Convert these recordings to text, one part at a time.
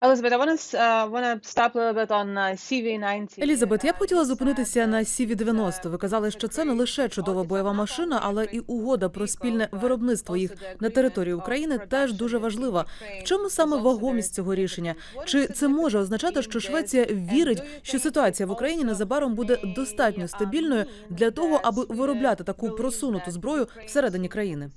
Elizabeth, I want to uh, want to stop a little bit on uh, CV90. Елізабет, я б хотіла зупинитися на CV-90. Ви казали, що це не лише чудова бойова машина, але і угода про спільне виробництво їх на території України теж дуже важлива. В чому саме вагомість цього рішення? Чи це може означати, що Швеція вірить, що ситуація в Україні незабаром буде достатньо стабільною для того, аби виробляти таку просунуту зброю всередині країни?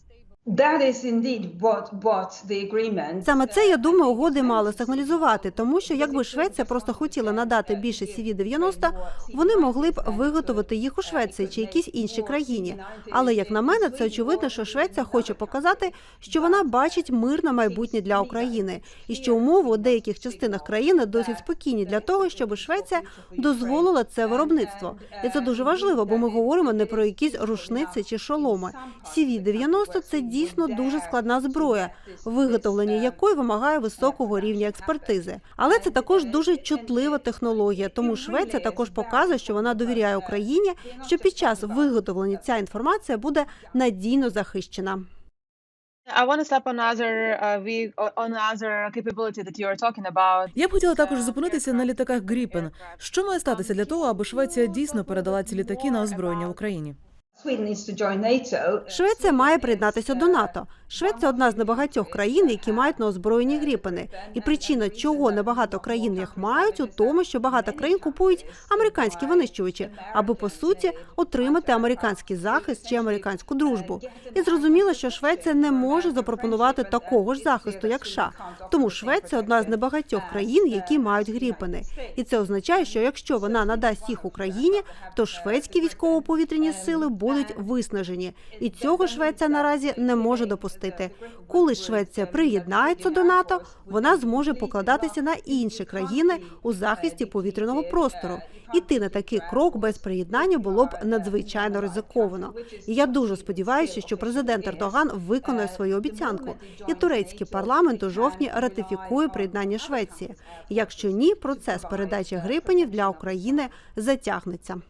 That is indeed what, what the agreement Саме це я думаю, угоди мали сигналізувати, тому що якби Швеція просто хотіла надати більше CV-90, вони могли б виготовити їх у Швеції чи якійсь іншій країні. Але як на мене, це очевидно, що Швеція хоче показати, що вона бачить мирне майбутнє для України, і що умови у деяких частинах країни досить спокійні для того, щоб Швеція дозволила це виробництво. І це дуже важливо, бо ми говоримо не про якісь рушниці чи шоломи. CV-90 – це дійсно дуже складна зброя, виготовлення якої вимагає високого рівня експертизи. Але це також дуже чутлива технологія. Тому Швеція також показує, що вона довіряє Україні, що під час виготовлення ця інформація буде надійно захищена. Uh. Я б хотіла також зупинитися на літаках Гріпен. Що має статися для того, аби Швеція дійсно передала ці літаки на озброєння Україні? Швеція має приєднатися до НАТО. Швеція одна з небагатьох країн, які мають на озброєнні гріпени. І причина, чого небагато країн їх мають, у тому, що багато країн купують американські винищувачі, аби по суті отримати американський захист чи американську дружбу. І зрозуміло, що Швеція не може запропонувати такого ж захисту, як США. Тому Швеція одна з небагатьох країн, які мають гріпени. І це означає, що якщо вона надасть їх Україні, то шведські військово-повітряні сили будуть виснажені, і цього Швеція наразі не може допустити. Коли Швеція приєднається до НАТО, вона зможе покладатися на інші країни у захисті повітряного простору. Іти на такий крок без приєднання було б надзвичайно ризиковано. І я дуже сподіваюся, що президент Ердоган виконає свою обіцянку, і турецький парламент у жовтні ратифікує приєднання Швеції. Якщо ні, процес передачі грипенів для України затягнеться.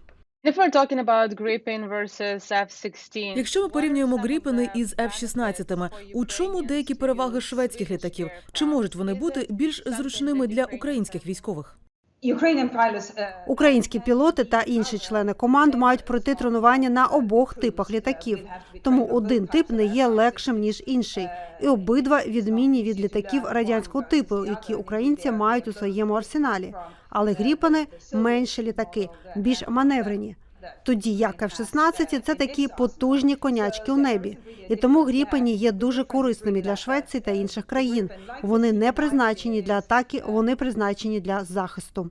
If we're talking about Gripen versus F-16, Якщо ми порівнюємо Гріпени із F-16, у чому деякі переваги шведських літаків? Чи можуть вони бути більш зручними для українських військових? Uh, Українські пілоти та інші члени команд мають пройти тренування на обох типах літаків. Тому один тип не є легшим ніж інший, і обидва відмінні від літаків радянського типу, які українці мають у своєму арсеналі. Але гріпани менші літаки, більш маневрені. Тоді як F-16 – це такі потужні конячки у небі, і тому гріпені є дуже корисними для Швеції та інших країн. Вони не призначені для атаки, вони призначені для захисту.